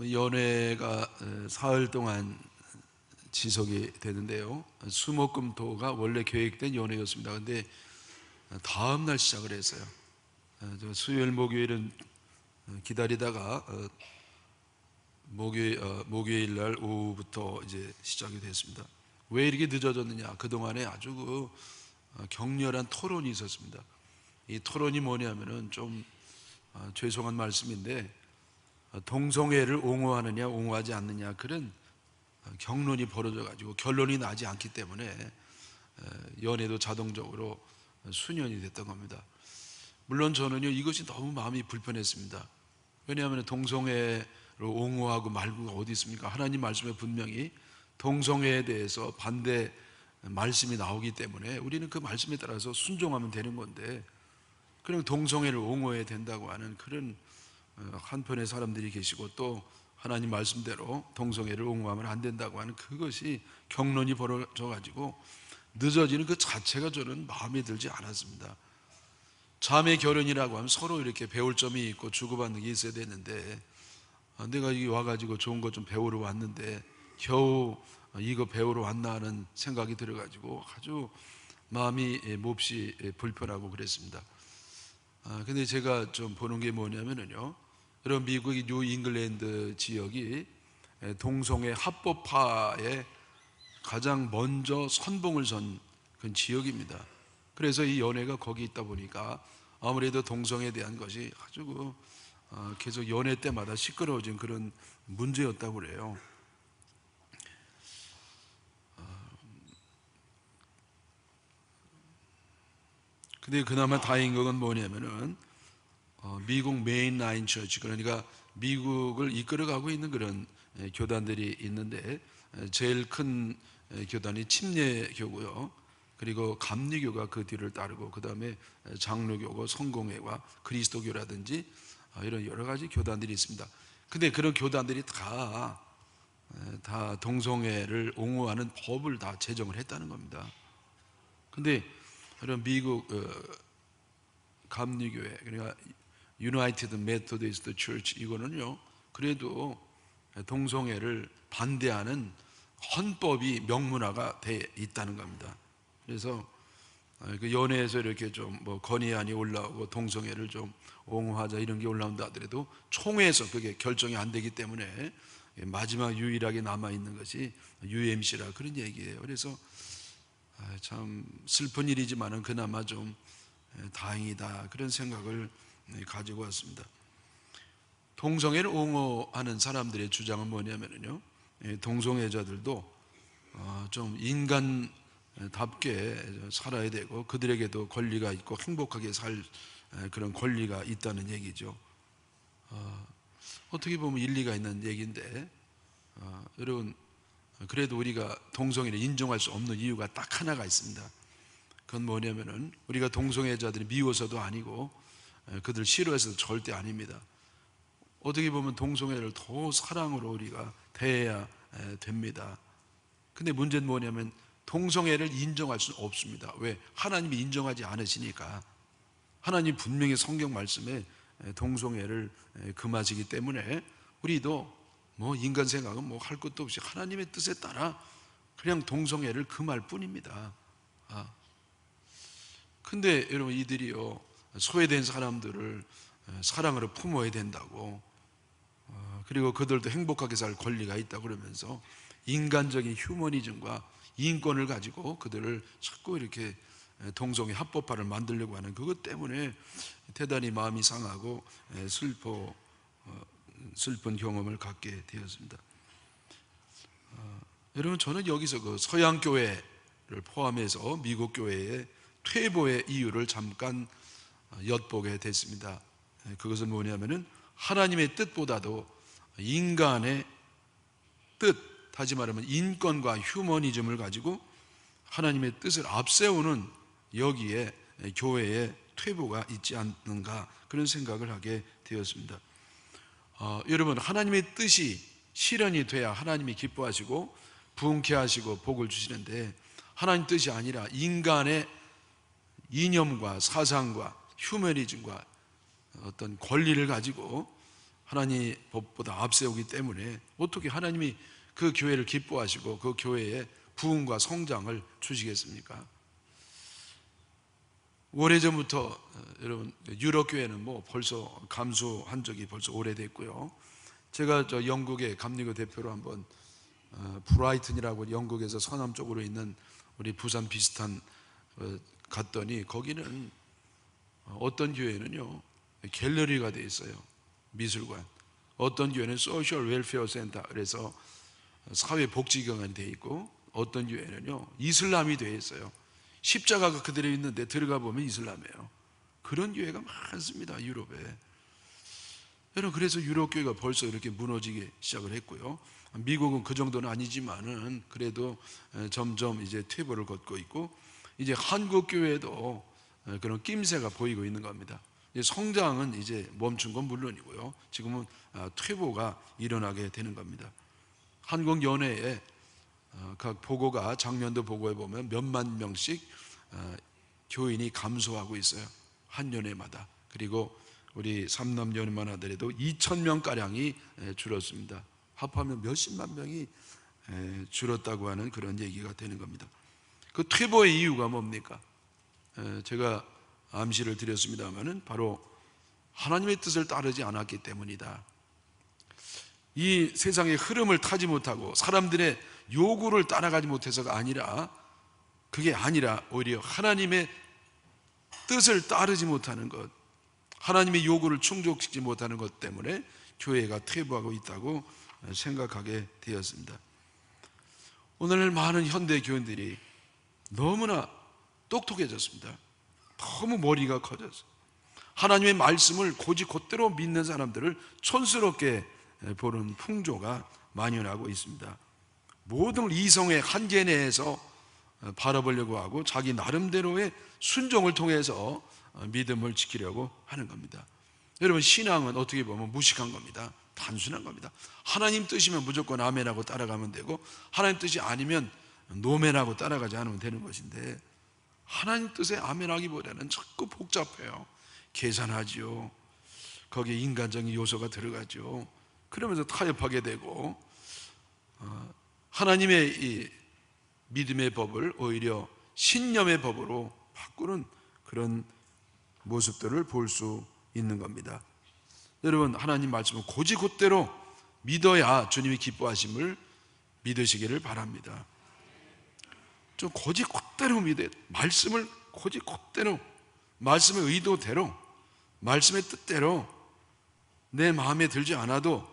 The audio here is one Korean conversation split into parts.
뭐 연애가 어, 사흘 동안 지속이 되는데요. 수목금토가 원래 계획된 연애였습니다. 근데 다음 날 시작을 했어요. 어, 저 수요일 목요일은 어, 기다리다가 어, 목요일 어, 목요일 날 오후부터 이제 시작이 됐습니다. 왜 이렇게 늦어졌느냐? 그 동안에 아주 그 어, 격렬한 토론이 있었습니다. 이 토론이 뭐냐면은 좀 어, 죄송한 말씀인데 어, 동성애를 옹호하느냐 옹호하지 않느냐 그런 어, 경론이 벌어져 가지고 결론이 나지 않기 때문에 어, 연애도 자동적으로 수년이 됐던 겁니다. 물론 저는요 이것이 너무 마음이 불편했습니다. 왜냐하면 동성애를 옹호하고 말고가 어디 있습니까? 하나님 말씀에 분명히 동성애에 대해서 반대 말씀이 나오기 때문에 우리는 그 말씀에 따라서 순종하면 되는 건데 그럼 동성애를 옹호해야 된다고 하는 그런 어, 한편의 사람들이 계시고 또 하나님 말씀대로 동성애를 옹호하면 안 된다고 하는 그것이 경론이 벌어져 가지고 늦어지는 그 자체가 저는 마음에 들지 않았습니다. 자매 결혼이라고 하면 서로 이렇게 배울 점이 있고 주고받는 게 있어야 되는데 아, 내가 여기 와가지고 좋은 것좀 배우러 왔는데 겨우 이거 배우러 왔나 하는 생각이 들어가지고 아주 마음이 예, 몹시 예, 불편하고 그랬습니다. 아, 근데 제가 좀 보는 게 뭐냐면은요. 여러분 미국의 뉴 잉글랜드 지역이 예, 동성애 합법화에 가장 먼저 선봉을 선 그런 지역입니다. 그래서 이 연애가 거기 있다 보니까 아무래도 동성애에 대한 것이 아주 그, 어, 계속 연애 때마다 시끄러워진 그런 문제였다고 그래요. 근데 그나마 다행인 건 뭐냐면은 어, 미국 메인 라인 처치 그러니까 미국을 이끌어가고 있는 그런 예, 교단들이 있는데 에, 제일 큰 에, 교단이 침례교고요. 그리고 감리교가 그 뒤를 따르고 그 다음에 장로교고 성공회와 그리스도교라든지 아, 이런 여러 가지 교단들이 있습니다. 근데 그런 교단들이 다, 에, 다 동성애를 옹호하는 법을 다 제정을 했다는 겁니다. 근데 이런 미국 어, 감리교회 그러니까 유나이티드 메토디스트 처치 이거는요 그래도 동성애를 반대하는 헌법이 명문화가 돼 있다는 겁니다. 그래서 어, 그 연애에서 이렇게 좀 뭐 건의안이 올라오고 동성애를 좀 옹호하자 이런 게 올라온다 하더라도 총회에서 그게 결정이 안 되기 때문에 마지막 유일하게 남아 있는 것이 UMC라 그런 얘기예요. 그래서 아, 참 슬픈 일이지만은 그나마 좀 다행이다 그런 생각을 가지고 왔습니다. 동성애를 옹호하는 사람들의 주장은 뭐냐면요, 동성애자들도 어, 좀 인간답게 살아야 되고 그들에게도 권리가 있고 행복하게 살 그런 권리가 있다는 얘기죠. 어, 어떻게 보면 일리가 있는 얘기인데 어, 여러분 그래도 우리가 동성애를 인정할 수 없는 이유가 딱 하나가 있습니다. 그건 뭐냐면은 우리가 동성애자들이 미워서도 아니고 그들 싫어해서도 절대 아닙니다. 어떻게 보면 동성애를 더 사랑으로 우리가 대해야 됩니다. 근데 문제는 뭐냐면 동성애를 인정할 수는 없습니다. 왜? 하나님이 인정하지 않으시니까. 하나님 분명히 성경 말씀에 동성애를 금하시기 때문에 우리도 뭐 인간 생각은 뭐 할 것도 없이 하나님의 뜻에 따라 그냥 동성애를 금할 뿐입니다. 아. 근데 여러분 이들이요 소외된 사람들을 사랑으로 품어야 된다고 어, 그리고 그들도 행복하게 살 권리가 있다 그러면서 인간적인 휴머니즘과 인권을 가지고 그들을 자꾸 이렇게 동성애 합법화를 만들려고 하는 그것 때문에 대단히 마음이 상하고 슬퍼 어, 슬픈 경험을 갖게 되었습니다. 어, 여러분 저는 여기서 그 서양 교회를 포함해서 미국 교회의 퇴보의 이유를 잠깐 엿보게 됐습니다. 그것은 뭐냐면은 하나님의 뜻보다도 인간의 뜻, 다시 말하면 인권과 휴머니즘을 가지고 하나님의 뜻을 앞세우는 여기에 교회의 퇴보가 있지 않는가 그런 생각을 하게 되었습니다. 어, 여러분 하나님의 뜻이 실현이 돼야 하나님이 기뻐하시고 부흥케 하시고 복을 주시는데 하나님 뜻이 아니라 인간의 이념과 사상과 휴머니즘과 어떤 권리를 가지고 하나님 법보다 앞세우기 때문에 어떻게 하나님이 그 교회를 기뻐하시고 그 교회에 부흥과 성장을 주시겠습니까? 오래전부터 어, 여러분 유럽 교회는 뭐 벌써 감수한 적이 벌써 오래됐고요. 제가 저 영국의 감리교 대표로 한번 어, 브라이튼이라고 영국에서 서남 쪽으로 있는 우리 부산 비슷한 어, 갔더니 거기는 어떤 교회는요 갤러리가 돼 있어요. 미술관. 어떤 교회는 소셜 웰페어 센터 그래서 사회복지경이 돼 있고 어떤 교회는요 이슬람이 돼 있어요. 십자가가 그대로 있는데 들어가 보면 이슬람이에요. 그런 교회가 많습니다 유럽에. 여러분 그래서 유럽 교회가 벌써 이렇게 무너지기 시작을 했고요. 미국은 그 정도는 아니지만은 그래도 점점 이제 퇴보를 걷고 있고 이제 한국 교회도 그런 낌새가 보이고 있는 겁니다. 성장은 이제 멈춘 건 물론이고요. 지금은 아, 퇴보가 일어나게 되는 겁니다. 한국 연회에 어, 각 보고가 작년도 보고해 보면 몇만 명씩 어, 교인이 감소하고 있어요. 한 연회마다. 그리고 우리 삼남 연회만 하더라도 2천 명 가량이 줄었습니다. 합하면 몇십만 명이 줄었다고 하는 그런 얘기가 되는 겁니다. 그 퇴보의 이유가 뭡니까? 제가 암시를 드렸습니다만은 바로 하나님의 뜻을 따르지 않았기 때문이다. 이 세상의 흐름을 타지 못하고 사람들의 요구를 따라가지 못해서가 아니라 그게 아니라 오히려 하나님의 뜻을 따르지 못하는 것, 하나님의 요구를 충족시키지 못하는 것 때문에 교회가 퇴보하고 있다고 생각하게 되었습니다. 오늘 많은 현대 교인들이 너무나 똑똑해졌습니다. 너무 머리가 커졌어. 하나님의 말씀을 고지 곧대로 믿는 사람들을 촌스럽게 보는 풍조가 만연하고 있습니다. 모든 이성의 한계 내에서 바라보려고 하고 자기 나름대로의 순종을 통해서 믿음을 지키려고 하는 겁니다. 여러분 신앙은 어떻게 보면 무식한 겁니다. 단순한 겁니다. 하나님 뜻이면 무조건 아멘하고 따라가면 되고 하나님 뜻이 아니면 노멘하고 따라가지 않으면 되는 것인데 하나님 뜻에 아멘하기보다는 자꾸 복잡해요. 계산하지요. 거기에 인간적인 요소가 들어가죠. 그러면서 타협하게 되고 어, 하나님의 이 믿음의 법을 오히려 신념의 법으로 바꾸는 그런 모습들을 볼 수 있는 겁니다. 여러분 하나님 말씀을 고지곧대로 믿어야 주님이 기뻐하심을 믿으시기를 바랍니다. 좀 고지 곧대로 믿어야 말씀을 고지 곧대로 말씀의 의도대로 말씀의 뜻대로 내 마음에 들지 않아도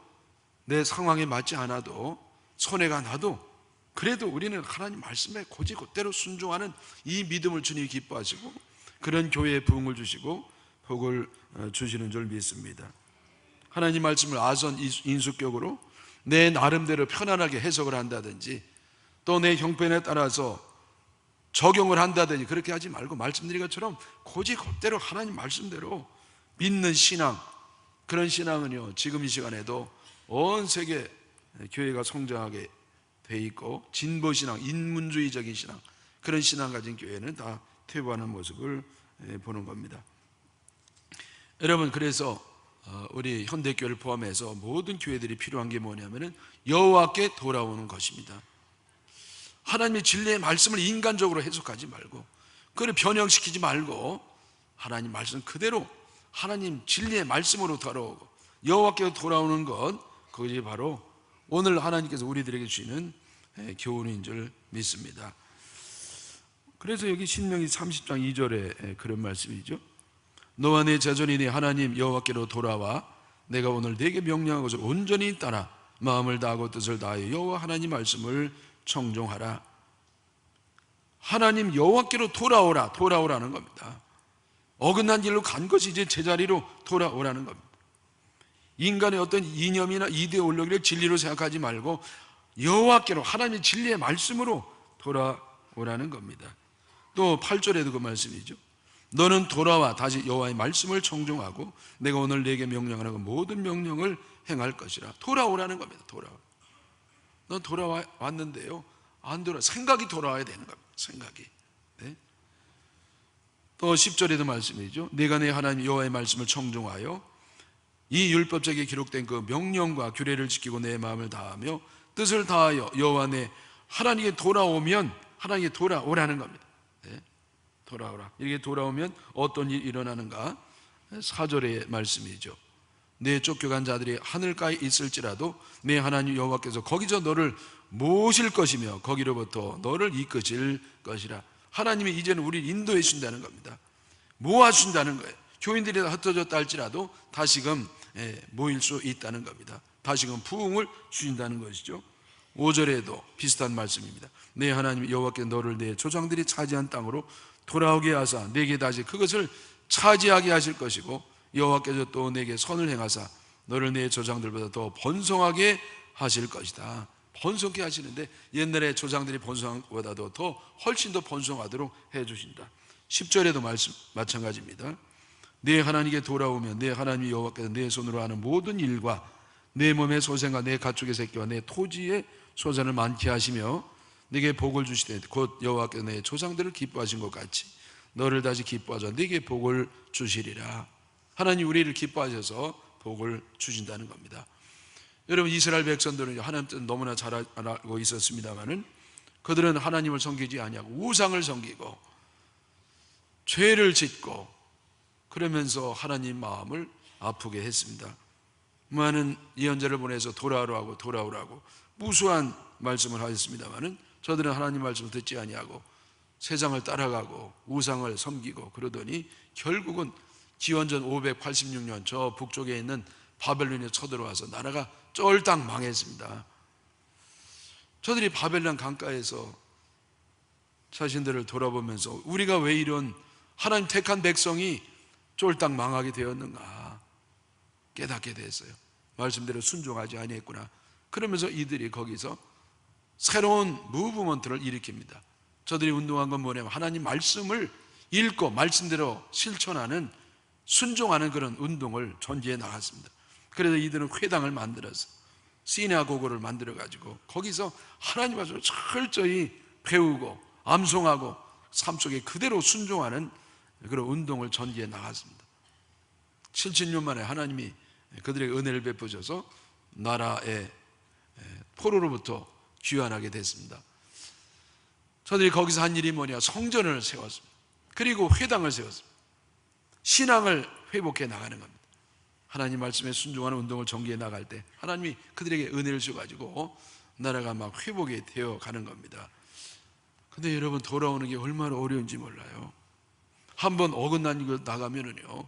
내 상황에 맞지 않아도 손해가 나도 그래도 우리는 하나님 말씀에 고지 곧대로 순종하는 이 믿음을 주님이 기뻐하시고 그런 교회에 부흥을 주시고 복을 어, 주시는 줄 믿습니다. 하나님 말씀을 아선 인수격으로 내 나름대로 편안하게 해석을 한다든지 또 내 형편에 따라서 적용을 한다든지 그렇게 하지 말고 말씀드린 것처럼 고지 곧대로 하나님 말씀대로 믿는 신앙 그런 신앙은요 지금 이 시간에도 온 세계 교회가 성장하게 돼 있고 진보 신앙, 인문주의적인 신앙 그런 신앙 가진 교회는 다 퇴보하는 모습을 보는 겁니다. 여러분 그래서 어, 우리 현대교회를 포함해서 모든 교회들이 필요한 게 뭐냐면은 여호와께 돌아오는 것입니다. 하나님의 진리의 말씀을 인간적으로 해석하지 말고 그걸 변형시키지 말고 하나님 말씀 그대로 하나님 진리의 말씀으로 돌아오고 여호와께 돌아오는 것 그것이 바로 오늘 하나님께서 우리들에게 주시는 교훈인 줄 믿습니다. 그래서 여기 신명기 30장 2절에 그런 말씀이죠. 너와 내 자손이 네 하나님 여호와께로 돌아와 내가 오늘 네게 명령한 것을 온전히 따라 마음을 다하고 뜻을 다하여 여호와 하나님 말씀을 청종하라. 하나님 여호와께로 돌아오라. 돌아오라는 겁니다. 어긋난 길로 간 것이 이제 제자리로 돌아오라는 겁니다. 인간의 어떤 이념이나 이데올로기를 진리로 생각하지 말고 여호와께로 하나님의 진리의 말씀으로 돌아오라는 겁니다. 또 8절에도 그 말씀이죠. 너는 돌아와 다시 여호와의 말씀을 청종하고 내가 오늘 네게 명령하는 그 모든 명령을 행할 것이라. 돌아오라는 겁니다. 돌아와. 넌 돌아왔는데요. 안 돌아. 생각이 돌아와야 되는 겁니다. 생각이. 네? 또 10절에도 말씀이죠. 내가 내 하나님 여호와의 말씀을 청종하여 이 율법책에 기록된 그 명령과 규례를 지키고 내 마음을 다하며 뜻을 다하여 여호와 내 하나님께 돌아오면 하나님께 돌아오라는 겁니다. 네. 돌아오라. 이렇게 돌아오면 어떤 일이 일어나는가? 사절의 말씀이죠. 내 쫓겨간 자들이 하늘가에 있을지라도 내 하나님 여호와께서 거기서 너를 모실 것이며 거기로부터 너를 이끄실 것이라. 하나님이 이제는 우리를 인도해 준다는 겁니다. 모아 준다는 거예요. 교인들이 흩어졌다 할지라도 다시금 예, 모일 수 있다는 겁니다. 다시금 부흥을 주신다는 것이죠. 5절에도 비슷한 말씀입니다. 내 하나님 여호와께 너를 내 조상들이 차지한 땅으로 돌아오게 하사 내게 다시 그것을 차지하게 하실 것이고 여호와께서 또 내게 선을 행하사 너를 내 조상들보다 더 번성하게 하실 것이다. 번성케 하시는데 옛날에 조상들이 번성한 것보다도 더 훨씬 더 번성하도록 해 주신다. 10절에도 말씀 마찬가지입니다. 내 하나님께 돌아오면 내 하나님 여호와께서 내 손으로 하는 모든 일과 내 몸의 소생과 내 가축의 새끼와 내 토지의 소산을 많게 하시며 네게 복을 주시되 곧 여호와께서 내 조상들을 기뻐하신 것 같이 너를 다시 기뻐하자 네게 복을 주시리라. 하나님 우리를 기뻐하셔서 복을 주신다는 겁니다. 여러분 이스라엘 백성들은 하나님 뜻 너무나 잘 알고 있었습니다만은 그들은 하나님을 섬기지 아니하고 우상을 섬기고 죄를 짓고 그러면서 하나님 마음을 아프게 했습니다. 많은 예언자를 보내서 돌아오라고 돌아오라고 무수한 말씀을 하셨습니다만은 저들은 하나님 말씀을 듣지 아니하고 세상을 따라가고 우상을 섬기고 그러더니 결국은 기원전 586년 저 북쪽에 있는 바벨론에 쳐들어와서 나라가 쫄딱 망했습니다. 저들이 바벨론 강가에서 자신들을 돌아보면서 우리가 왜 이런 하나님 택한 백성이 쫄딱 망하게 되었는가 깨닫게 됐어요. 말씀대로 순종하지 아니했구나. 그러면서 이들이 거기서 새로운 무브먼트를 일으킵니다. 저들이 운동한 건 뭐냐면 하나님 말씀을 읽고 말씀대로 실천하는 순종하는 그런 운동을 전제해 나갔습니다. 그래서 이들은 회당을 만들어서 시나고고를 만들어 가지고 거기서 하나님 말씀을 철저히 배우고 암송하고 삶 속에 그대로 순종하는 그런 운동을 전개해 나갔습니다. 70년 만에 하나님이 그들의 은혜를 베푸셔서 나라의 포로로부터 귀환하게 됐습니다. 저들이 거기서 한 일이 뭐냐? 성전을 세웠습니다. 그리고 회당을 세웠습니다. 신앙을 회복해 나가는 겁니다. 하나님 말씀에 순종하는 운동을 전개해 나갈 때 하나님이 그들에게 은혜를 주가지고 나라가 막 회복이 되어 가는 겁니다. 근데 여러분 돌아오는 게 얼마나 어려운지 몰라요. 한번 어긋난 거 나가면은요,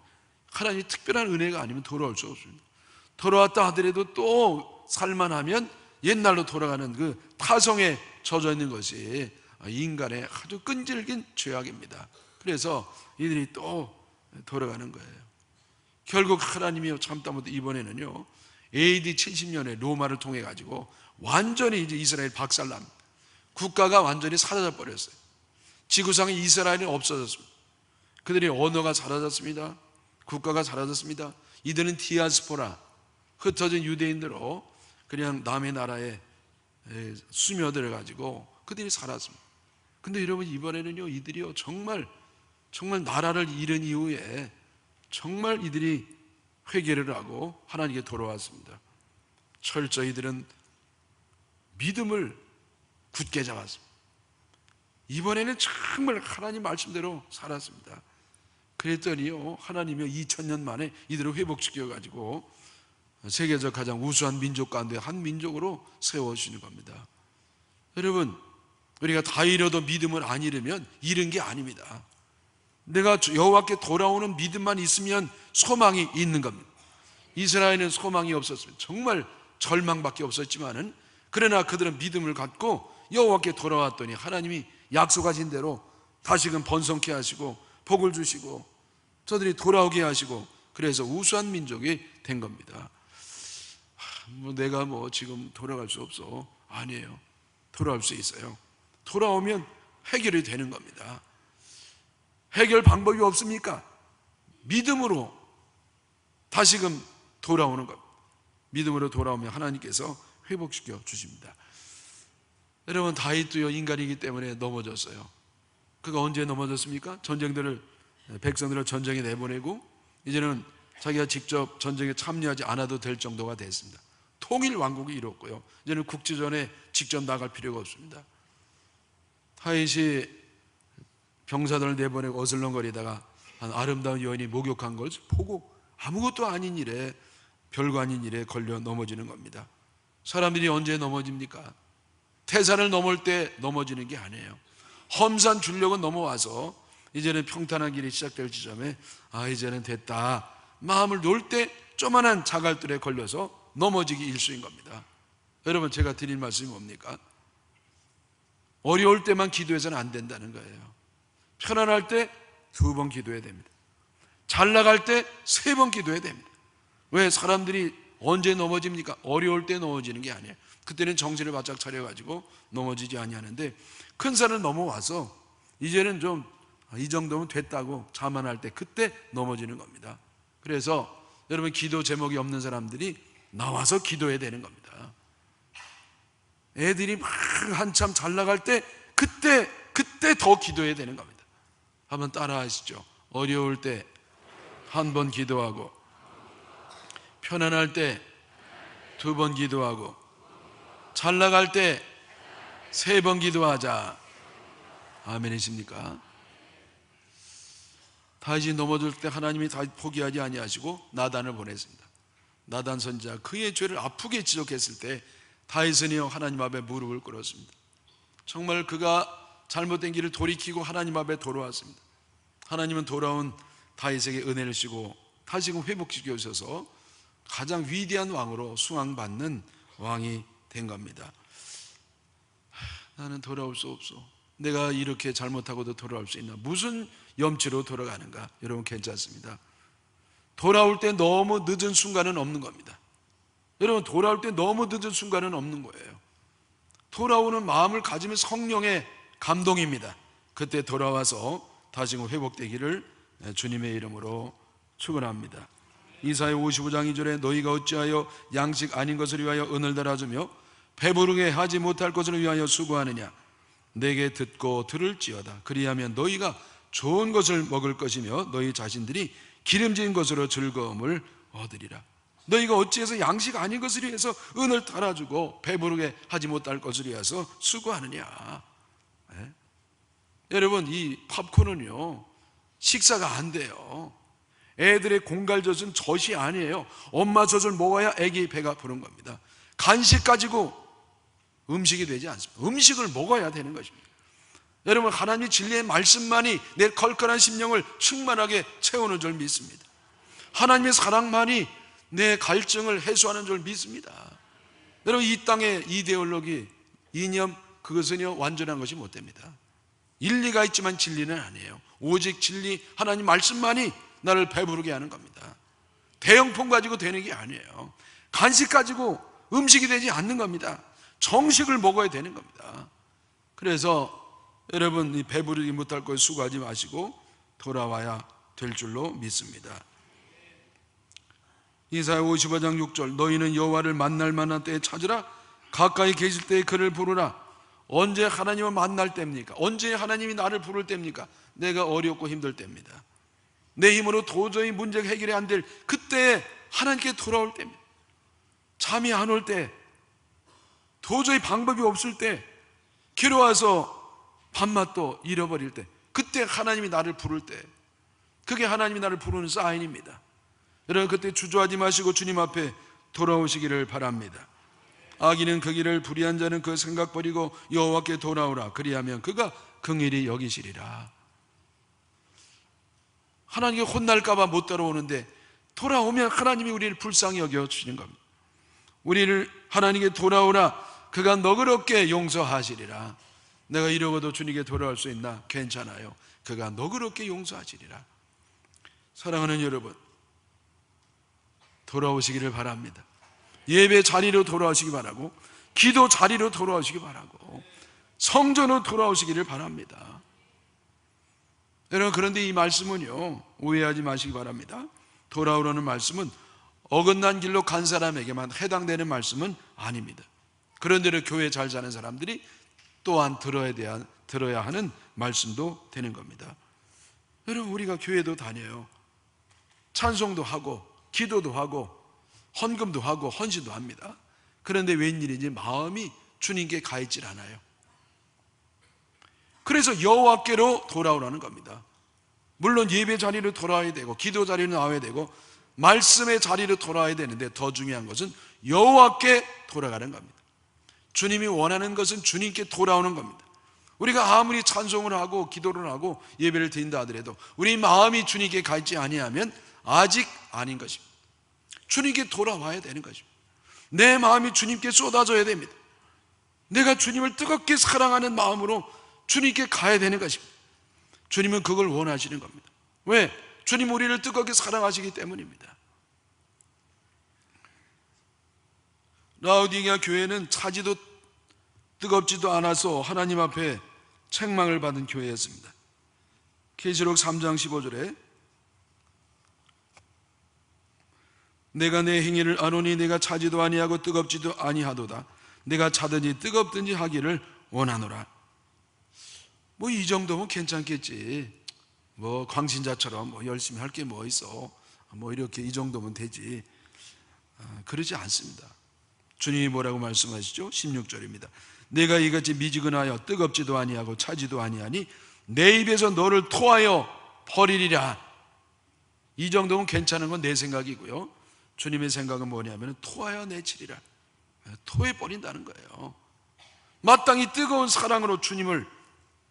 하나님 특별한 은혜가 아니면 돌아올 수 없습니다. 돌아왔다 하더라도 또 살만하면 옛날로 돌아가는 그 타성에 젖어 있는 것이 인간의 아주 끈질긴 죄악입니다. 그래서 이들이 또 돌아가는 거예요. 결국 하나님이 참다 못해 이번에는요, AD 70년에 로마를 통해 가지고 완전히 이제 이스라엘 박살남, 국가가 완전히 사라져 버렸어요. 지구상에 이스라엘이 없어졌습니다. 그들의 언어가 사라졌습니다. 국가가 사라졌습니다. 이들은 디아스포라, 흩어진 유대인으로 그냥 남의 나라에 스며들어 가지고 그들이 살았습니다. 근데 여러분 이번에는요 이들이요 정말 정말 나라를 잃은 이후에 정말 이들이 회개를 하고 하나님께 돌아왔습니다. 철저히 이들은 믿음을 굳게 잡았습니다. 이번에는 정말 하나님 말씀대로 살았습니다. 그랬더니요 하나님이 2000년 만에 이들을 회복시켜 가지고 세계적 가장 우수한 민족 가운데 한 민족으로 세워주시는 겁니다. 여러분, 우리가 다 잃어도 믿음을 안 잃으면 잃은 게 아닙니다. 내가 여호와께 돌아오는 믿음만 있으면 소망이 있는 겁니다. 이스라엘은 소망이 없었습니다. 정말 절망밖에 없었지만은 그러나 그들은 믿음을 갖고 여호와께 돌아왔더니 하나님이 약속하신 대로 다시금 번성케 하시고 복을 주시고 저들이 돌아오게 하시고 그래서 우수한 민족이 된 겁니다. 뭐 내가 뭐 지금 돌아갈 수 없어. 아니에요. 돌아올 수 있어요. 돌아오면 해결이 되는 겁니다. 해결 방법이 없습니까? 믿음으로 다시금 돌아오는 것. 믿음으로 돌아오면 하나님께서 회복시켜 주십니다. 여러분 다윗도요 인간이기 때문에 넘어졌어요. 그가 언제 넘어졌습니까? 전쟁들을 백성들을 전쟁에 내보내고 이제는 자기가 직접 전쟁에 참여하지 않아도 될 정도가 됐습니다. 통일 왕국이 이뤘고요. 이제는 국지전에 직접 나갈 필요가 없습니다. 타이시 병사들을 내보내고 어슬렁거리다가 한 아름다운 여인이 목욕한 걸 보고 아무것도 아닌 일에 별거 아닌 일에 걸려 넘어지는 겁니다. 사람들이 언제 넘어집니까? 태산을 넘을 때 넘어지는 게 아니에요. 험산 줄력은 넘어와서 이제는 평탄한 길이 시작될 지점에 아 이제는 됐다 마음을 놓을 때 조만한 자갈들에 걸려서 넘어지기 일수인 겁니다. 여러분 제가 드릴 말씀이 뭡니까? 어려울 때만 기도해서는 안 된다는 거예요. 편안할 때 두 번 기도해야 됩니다. 잘 나갈 때 세 번 기도해야 됩니다. 왜 사람들이 언제 넘어집니까? 어려울 때 넘어지는 게 아니에요. 그때는 정신을 바짝 차려가지고 넘어지지 아니하는데 큰 산을 넘어와서 이제는 좀 이 정도면 됐다고 자만할 때 그때 넘어지는 겁니다. 그래서 여러분 기도 제목이 없는 사람들이 나와서 기도해야 되는 겁니다. 애들이 막 한참 잘 나갈 때 그때 그때 더 기도해야 되는 겁니다. 한번 따라 하시죠. 어려울 때 한 번 기도하고 편안할 때 두 번 기도하고 잘 나갈 때 세 번 기도하자. 아멘이십니까? 다윗이 넘어질 때 하나님이 다윗 포기하지 아니하시고 나단을 보냈습니다. 나단 선자 그의 죄를 아프게 지적했을 때 다윗은요 하나님 앞에 무릎을 꿇었습니다. 정말 그가 잘못된 길을 돌이키고 하나님 앞에 돌아왔습니다. 하나님은 돌아온 다윗에게 은혜를 주고 다시금 회복시켜 주셔서 가장 위대한 왕으로 수왕받는 왕이 된 겁니다. 나는 돌아올 수 없어. 내가 이렇게 잘못하고도 돌아올 수 있나? 무슨 염치로 돌아가는가? 여러분 괜찮습니다. 돌아올 때 너무 늦은 순간은 없는 겁니다. 여러분 돌아올 때 너무 늦은 순간은 없는 거예요. 돌아오는 마음을 가지면 성령의 감동입니다. 그때 돌아와서 다시 회복되기를 주님의 이름으로 축원합니다. 이사야 55장 2절에 너희가 어찌하여 양식 아닌 것을 위하여 은을 달아주며 배부르게 하지 못할 것을 위하여 수고하느냐 내게 듣고 들을지어다 그리하면 너희가 좋은 것을 먹을 것이며 너희 자신들이 기름진 것으로 즐거움을 얻으리라 너희가 어찌해서 양식 아닌 것을 위해서 은을 달아주고 배부르게 하지 못할 것을 위해서 수고하느냐 예? 여러분 이 팝콘은요 식사가 안 돼요. 애들의 공갈 젖은 젖이 아니에요. 엄마 젖을 먹어야 애기 배가 부른 겁니다. 간식 가지고 음식이 되지 않습니다. 음식을 먹어야 되는 것입니다. 여러분 하나님의 진리의 말씀만이 내 컬컬한 심령을 충만하게 채우는 줄 믿습니다. 하나님의 사랑만이 내 갈증을 해소하는 줄 믿습니다. 여러분 이 땅의 이데올로기 이념 그것은요 완전한 것이 못 됩니다 일리가 있지만 진리는 아니에요. 오직 진리 하나님 말씀만이 나를 배부르게 하는 겁니다. 대형품 가지고 되는 게 아니에요. 간식 가지고 음식이 되지 않는 겁니다. 정식을 먹어야 되는 겁니다. 그래서 여러분 이 배부르지 못할 것 수고하지 마시고 돌아와야 될 줄로 믿습니다. 이사야 55장 6절 너희는 여호와를 만날 만한 때에 찾으라. 가까이 계실 때에 그를 부르라 언제 하나님을 만날 때입니까? 언제 하나님이 나를 부를 때입니까? 내가 어렵고 힘들 때입니다 내 힘으로 도저히 문제가 해결이 안 될 그때 하나님께 돌아올 때입니다 잠이 안 올 때 도저히 방법이 없을 때 길어와서 밤맛도 잃어버릴 때 그때 하나님이 나를 부를 때 그게 하나님이 나를 부르는 사인입니다 여러분 그때 주저하지 마시고 주님 앞에 돌아오시기를 바랍니다 악인은 그 길을 불의한 자는 그 생각 버리고 여호와께 돌아오라. 그리하면 그가 긍일이 여기시리라. 하나님께 혼날까봐 못 따라오는데 돌아오면 하나님이 우리를 불쌍히 여겨 주시는 겁니다. 우리를 하나님께 돌아오라 그가 너그럽게 용서하시리라. 내가 이러고도 주님께 돌아올 수 있나? 괜찮아요. 그가 너그럽게 용서하시리라. 사랑하는 여러분 돌아오시기를 바랍니다 예배 자리로 돌아오시기 바라고 기도 자리로 돌아오시기 바라고 성전으로 돌아오시기를 바랍니다. 여러분 그런데 이 말씀은요 오해하지 마시기 바랍니다. 돌아오라는 말씀은 어긋난 길로 간 사람에게만 해당되는 말씀은 아닙니다. 그런대로 교회 잘 사는 사람들이 또한 들어야, 대한, 들어야 하는 말씀도 되는 겁니다. 여러분 우리가 교회도 다녀요. 찬송도 하고 기도도 하고 헌금도 하고 헌신도 합니다. 그런데 웬일인지 마음이 주님께 가 있질 않아요. 그래서 여호와께로 돌아오라는 겁니다. 물론 예배 자리로 돌아와야 되고 기도 자리로 나와야 되고 말씀의 자리로 돌아와야 되는데 더 중요한 것은 여호와께 돌아가는 겁니다. 주님이 원하는 것은 주님께 돌아오는 겁니다. 우리가 아무리 찬송을 하고 기도를 하고 예배를 드린다 하더라도 우리 마음이 주님께 가 있지 아니하면 아직 아닌 것입니다. 주님께 돌아와야 되는 것입니다. 내 마음이 주님께 쏟아져야 됩니다. 내가 주님을 뜨겁게 사랑하는 마음으로 주님께 가야 되는 것입니다. 주님은 그걸 원하시는 겁니다. 왜? 주님 우리를 뜨겁게 사랑하시기 때문입니다. 라우디게아 교회는 차지도 뜨겁지도 않아서 하나님 앞에 책망을 받은 교회였습니다. 계시록 3장 15절에 내가 내 행위를 아노니 내가 차지도 아니하고 뜨겁지도 아니하도다. 내가 차든지 뜨겁든지 하기를 원하노라. 뭐 이 정도면 괜찮겠지. 뭐 광신자처럼 뭐 열심히 할 게 뭐 있어. 뭐 이렇게 이 정도면 되지. 아, 그러지 않습니다. 주님이 뭐라고 말씀하시죠? 16절입니다. 내가 이같이 미지근하여 뜨겁지도 아니하고 차지도 아니하니 내 입에서 너를 토하여 버리리라. 이 정도면 괜찮은 건 내 생각이고요. 주님의 생각은 뭐냐면 토하여 내치리라. 토해 버린다는 거예요. 마땅히 뜨거운 사랑으로 주님을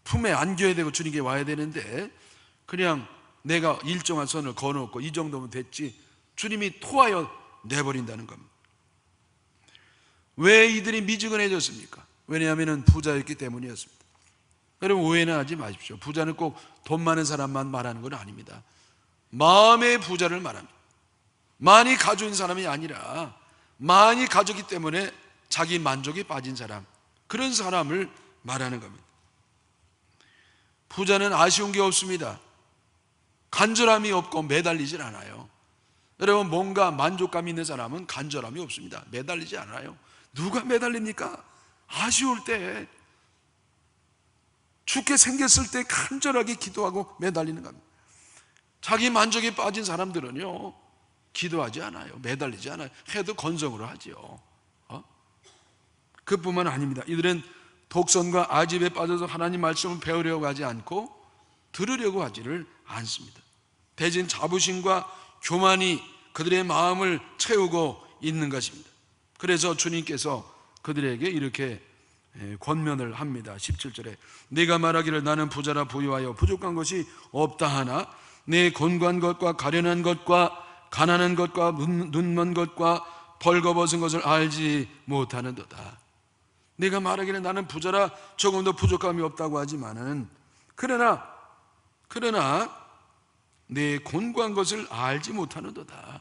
품에 안겨야 되고 주님께 와야 되는데 그냥 내가 일정한 선을 거놓고 이 정도면 됐지 주님이 토하여 내버린다는 겁니다. 왜 이들이 미지근해졌습니까? 왜냐하면 부자였기 때문이었습니다. 여러분 오해는 하지 마십시오. 부자는 꼭 돈 많은 사람만 말하는 건 아닙니다. 마음의 부자를 말합니다. 많이 가진 사람이 아니라 많이 가졌기 때문에 자기 만족에 빠진 사람 그런 사람을 말하는 겁니다. 부자는 아쉬운 게 없습니다. 간절함이 없고 매달리질 않아요. 여러분 뭔가 만족감 있는 사람은 간절함이 없습니다. 매달리지 않아요. 누가 매달립니까? 아쉬울 때 죽게 생겼을 때 간절하게 기도하고 매달리는 겁니다. 자기 만족에 빠진 사람들은요 기도하지 않아요. 매달리지 않아요. 해도 건성으로 하지요. 어? 그뿐만 아닙니다. 이들은 독선과 아집에 빠져서 하나님 말씀을 배우려고 하지 않고 들으려고 하지를 않습니다. 대진 자부심과 교만이 그들의 마음을 채우고 있는 것입니다. 그래서 주님께서 그들에게 이렇게 권면을 합니다. 17절에 내가 말하기를 나는 부자라 부유하여 부족한 것이 없다 하나 내 곤고한 것과 가련한 것과 가난한 것과 눈먼 것과 벌거벗은 것을 알지 못하는도다. 내가 말하기를 나는 부자라 조금도 부족함이 없다고 하지만은 그러나 그러나 내 곤고한 것을 알지 못하는도다.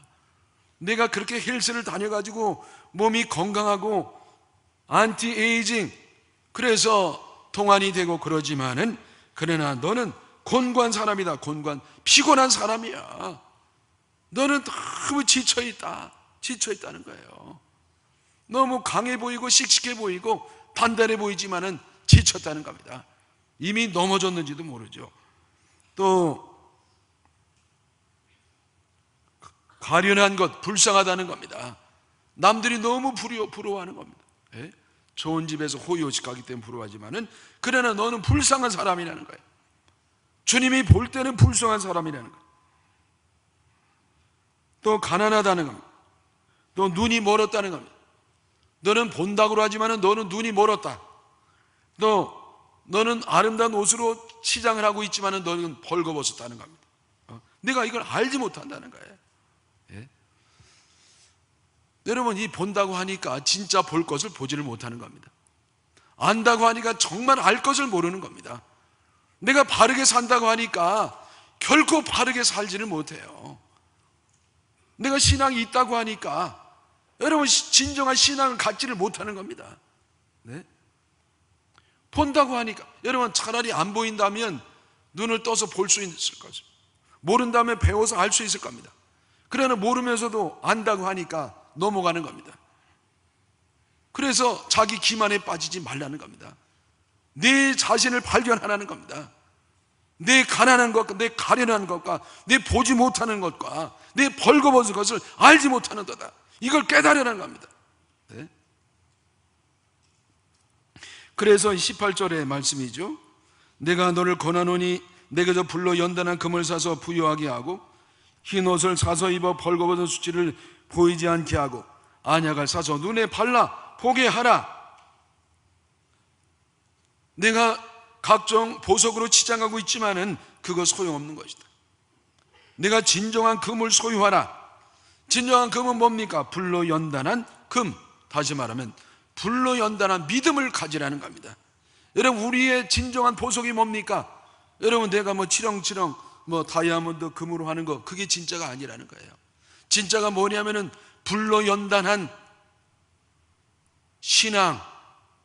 내가 그렇게 헬스를 다녀가지고 몸이 건강하고 안티 에이징 그래서 동안이 되고 그러지만은 그러나 너는 곤고한 사람이다. 곤고한 피곤한 사람이야. 너는 너무 지쳐 있다. 지쳐 있다는 거예요. 너무 강해 보이고 씩씩해 보이고 단단해 보이지만은 지쳤다는 겁니다. 이미 넘어졌는지도 모르죠. 또 가련한 것, 불쌍하다는 겁니다. 남들이 너무 부러워, 부러워하는 겁니다. 예? 좋은 집에서 호의호식하기 때문에 부러워하지만은 그러나 너는 불쌍한 사람이라는 거예요. 주님이 볼 때는 불쌍한 사람이라는 거예요. 또 가난하다는 겁니다. 또 눈이 멀었다는 겁니다. 너는 본다고 하지만 너는 눈이 멀었다. 또 너는 아름다운 옷으로 치장을 하고 있지만 너는 벌거벗었다는 겁니다. 어? 내가 이걸 알지 못한다는 거예요. 예? 여러분 이 본다고 하니까 진짜 볼 것을 보지를 못하는 겁니다. 안다고 하니까 정말 알 것을 모르는 겁니다. 내가 바르게 산다고 하니까 결코 바르게 살지를 못해요. 내가 신앙이 있다고 하니까 여러분 진정한 신앙을 갖지를 못하는 겁니다. 네? 본다고 하니까 여러분 차라리 안 보인다면 눈을 떠서 볼 수 있을 거죠. 모른다면 배워서 알 수 있을 겁니다. 그러나 모르면서도 안다고 하니까 넘어가는 겁니다. 그래서 자기 기만에 빠지지 말라는 겁니다. 내 자신을 발견하라는 겁니다. 내 가난한 것과 내 가련한 것과 내 보지 못하는 것과 내 벌거벗은 것을 알지 못하는 도다. 이걸 깨달으라는 겁니다. 네? 그래서 18절의 말씀이죠. 내가 너를 권하노니 내게서 불로 연단한 금을 사서 부유하게 하고 흰 옷을 사서 입어 벌거벗은 수치를 보이지 않게 하고 안약을 사서 눈에 발라 보게 하라. 내가 각종 보석으로 치장하고 있지만은 그거 소용없는 것이다. 내가 진정한 금을 소유하라. 진정한 금은 뭡니까? 불로 연단한 금. 다시 말하면 불로 연단한 믿음을 가지라는 겁니다. 여러분 우리의 진정한 보석이 뭡니까? 여러분 내가 뭐 치렁치렁 뭐 다이아몬드 금으로 하는 거 그게 진짜가 아니라는 거예요. 진짜가 뭐냐면은 불로 연단한 신앙,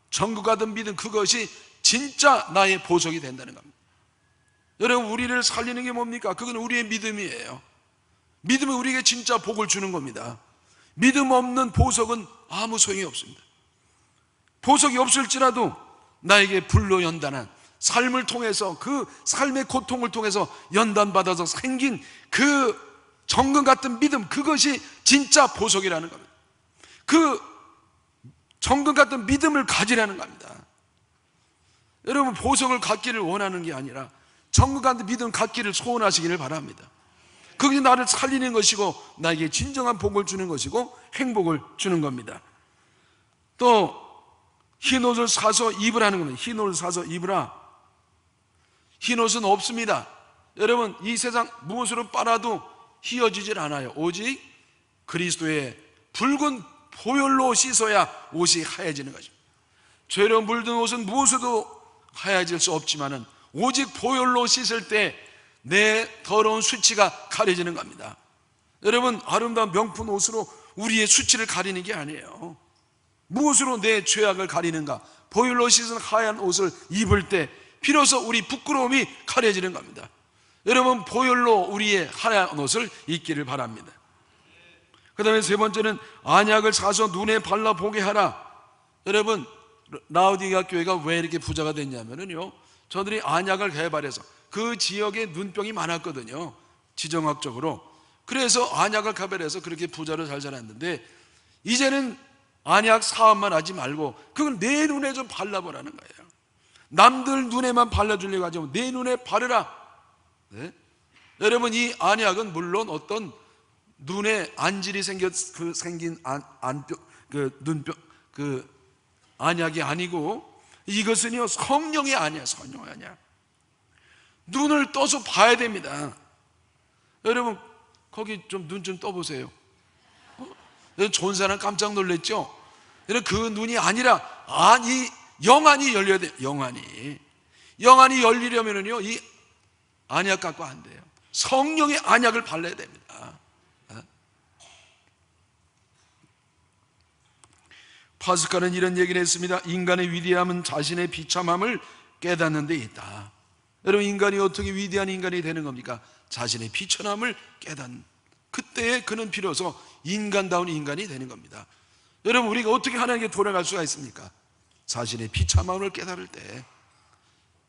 전국 가든 믿음 그것이 진짜 나의 보석이 된다는 겁니다. 여러분 우리를 살리는 게 뭡니까? 그건 우리의 믿음이에요. 믿음이 우리에게 진짜 복을 주는 겁니다. 믿음 없는 보석은 아무 소용이 없습니다. 보석이 없을지라도 나에게 불로 연단한 삶을 통해서 그 삶의 고통을 통해서 연단받아서 생긴 그 정금 같은 믿음 그것이 진짜 보석이라는 겁니다. 그 정금 같은 믿음을 가지라는 겁니다. 여러분 보석을 갖기를 원하는 게 아니라 같은 믿음 갖기를 소원하시기를 바랍니다. 그게 나를 살리는 것이고 나에게 진정한 복을 주는 것이고 행복을 주는 겁니다. 또 흰옷을 사서 입으라는 겁니다. 흰옷을 사서 입으라. 흰옷은 없습니다. 여러분 이 세상 무엇으로 빨아도 휘어지질 않아요. 오직 그리스도의 붉은 보혈로 씻어야 옷이 하얘지는 것입니다. 죄로 물든 옷은 무엇으로도 하얘질 수 없지만은 오직 보혈로 씻을 때 내 더러운 수치가 가려지는 겁니다. 여러분 아름다운 명품 옷으로 우리의 수치를 가리는 게 아니에요. 무엇으로 내 죄악을 가리는가? 보혈로 씻은 하얀 옷을 입을 때 비로소 우리 부끄러움이 가려지는 겁니다. 여러분 보혈로 우리의 하얀 옷을 입기를 바랍니다. 그 다음에 세 번째는 안약을 사서 눈에 발라 보게 하라. 여러분 라우디가 교회가 왜 이렇게 부자가 됐냐면요. 저들이 안약을 개발해서 그 지역에 눈병이 많았거든요. 지정학적으로. 그래서 안약을 개발해서 그렇게 부자로 잘 자랐는데 이제는 안약 사업만 하지 말고 그걸 내 눈에 좀 발라보라는 거예요. 남들 눈에만 발라주려고 하지 내 눈에 바르라. 네? 여러분 이 안약은 물론 어떤 눈에 안질이 생겨 그 생긴 안, 안뼈 그 눈뼈 그 안약이 아니고 이것은요 성령의 아니야 성령 아니야. 눈을 떠서 봐야 됩니다. 여러분 거기 좀 눈 좀 떠보세요. 어? 좋은 사람 깜짝 놀랐죠? 그 눈이 아니라 아니 영안이 열려야 돼 영안이. 영안이 열리려면은요 이 안약 갖고 안 돼요. 성령의 안약을 발라야 됩니다 파스칼은 이런 얘기를 했습니다. 인간의 위대함은 자신의 비참함을 깨닫는 데 있다. 여러분 인간이 어떻게 위대한 인간이 되는 겁니까? 자신의 비천함을 깨닫는 그때에 그는 비로소 인간다운 인간이 되는 겁니다. 여러분 우리가 어떻게 하나님께 돌아갈 수가 있습니까? 자신의 비참함을 깨달을 때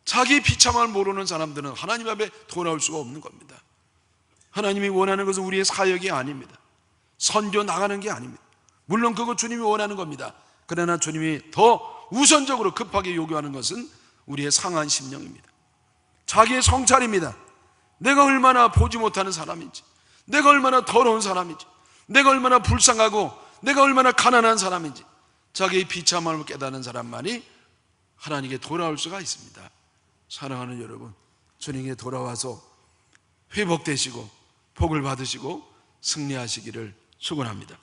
자기 비참함을 모르는 사람들은 하나님 앞에 돌아올 수가 없는 겁니다. 하나님이 원하는 것은 우리의 사역이 아닙니다. 선교 나가는 게 아닙니다. 물론 그거 주님이 원하는 겁니다. 그러나 주님이 더 우선적으로 급하게 요구하는 것은 우리의 상한 심령입니다. 자기의 성찰입니다. 내가 얼마나 보지 못하는 사람인지, 내가 얼마나 더러운 사람인지, 내가 얼마나 불쌍하고, 내가 얼마나 가난한 사람인지, 자기의 비참함을 깨닫는 사람만이 하나님께 돌아올 수가 있습니다. 사랑하는 여러분, 주님께 돌아와서 회복되시고, 복을 받으시고, 승리하시기를 축원합니다.